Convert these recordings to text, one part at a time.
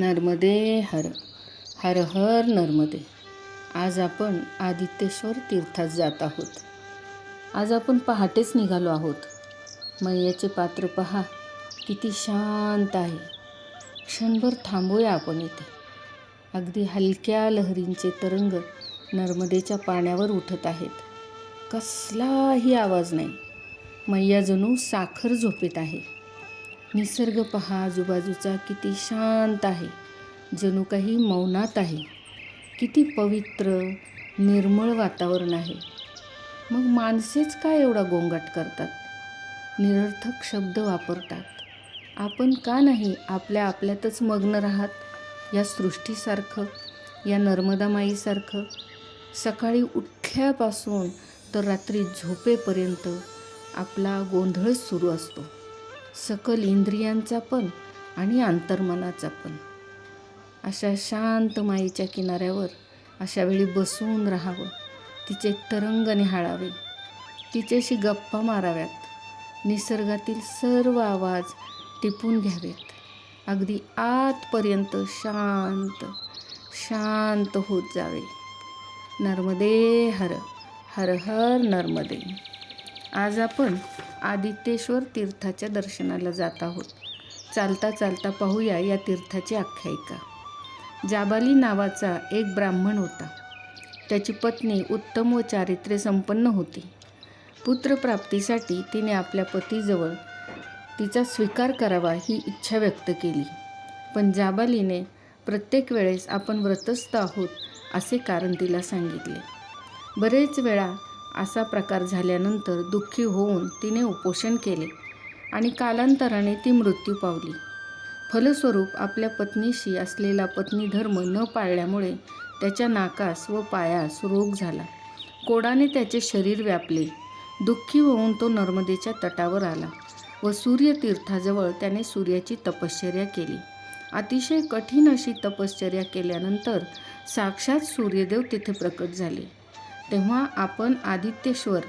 नर्मदे हर हर हर नर्मदे. आज आपण आदित्येश्वर तीर्थात जात आहोत. आज आपण पहाटेच निघालो आहोत. मैयाचे पात्र पहा किती शांत आहे. क्षणभर थांबूया आपण इथे. अगदी हलक्या लहरींचे तरंग नर्मदेच्या पाण्यावर उठत आहेत. कसलाही आवाज नाही. मैया जणू साखर झोपेत आहे. निसर्ग पहा आजूबाजूचा किती शांत आहे. जणू काही मौनात आहे. किती पवित्र निर्मळ वातावरण आहे. मग माणसेच काय एवढा गोंगाट करतात? निरर्थक शब्द वापरतात. आपण का नाही आपल्या आपल्यातच मग्न राहत? या सृष्टीसारखं या नर्मदामाईसारखं? सकाळी उठल्यापासून तर रात्री झोपेपर्यंत आपला गोंधळच सुरू असतो. सकल इंद्रियांचा पण आणि अंतर्मनाचा पण. अशा शांत माईच्या किनाऱ्यावर अशा वेळी बसून राहावं. तिचे तरंग निहाळावे. तिच्याशी गप्पा माराव्यात. निसर्गातील सर्व आवाज टिपून घ्यावेत. अगदी आतपर्यंत शांत शांत होत जावे. नर्मदे हर हर हर नर्मदे. आज आपण आदित्येश्वर तीर्थाच्या दर्शनाला जात आहोत. चालता चालता पाहूया या तीर्थाची आख्यायिका. जाबाली नावाचा एक ब्राह्मण होता. त्याची पत्नी उत्तम व चारित्र्य संपन्न होती. पुत्रप्राप्तीसाठी तिने आपल्या पतीजवळ तिचा स्वीकार करावा ही इच्छा व्यक्त केली. पण जाबालीने प्रत्येक वेळेस आपण व्रतस्थ आहोत असे कारण तिला सांगितले. बरेच वेळा असा प्रकार झाल्यानंतर दुःखी होऊन तिने उपोषण केले आणि कालांतराने ती मृत्यू पावली. फलस्वरूप आपल्या पत्नीशी असलेला पत्नीधर्म न पाळल्यामुळे त्याच्या नाकास व पायास रोग झाला. कोडाने त्याचे शरीर व्यापले. दुःखी होऊन तो नर्मदेच्या तटावर आला व सूर्यतीर्थाजवळ त्याने सूर्याची तपश्चर्या केली. अतिशय कठीण अशी तपश्चर्या केल्यानंतर साक्षात सूर्यदेव तिथे प्रकट झाले. तेव्हा आपण आदित्येश्वर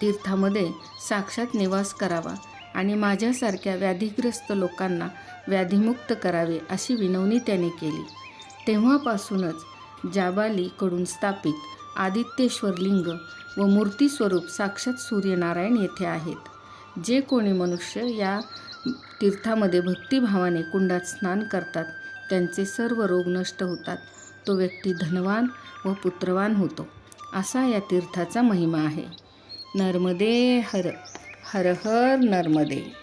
तीर्थामध्ये साक्षात निवास करावा आणि माझ्यासारख्या व्याधीग्रस्त लोकांना व्याधीमुक्त करावे अशी विनवणी त्याने केली. तेव्हापासूनच जाबालीकडून स्थापित आदित्येश्वर लिंग व मूर्तीस्वरूप साक्षात सूर्यनारायण येथे आहेत. जे कोणी मनुष्य या तीर्थामध्ये भक्तिभावाने कुंडात स्नान करतात त्यांचे सर्व रोग नष्ट होतात. तो व्यक्ती धनवान व पुत्रवान होतो. असा या तीर्थाचा महिमा आहे. नर्मदे हर हर हर नर्मदे.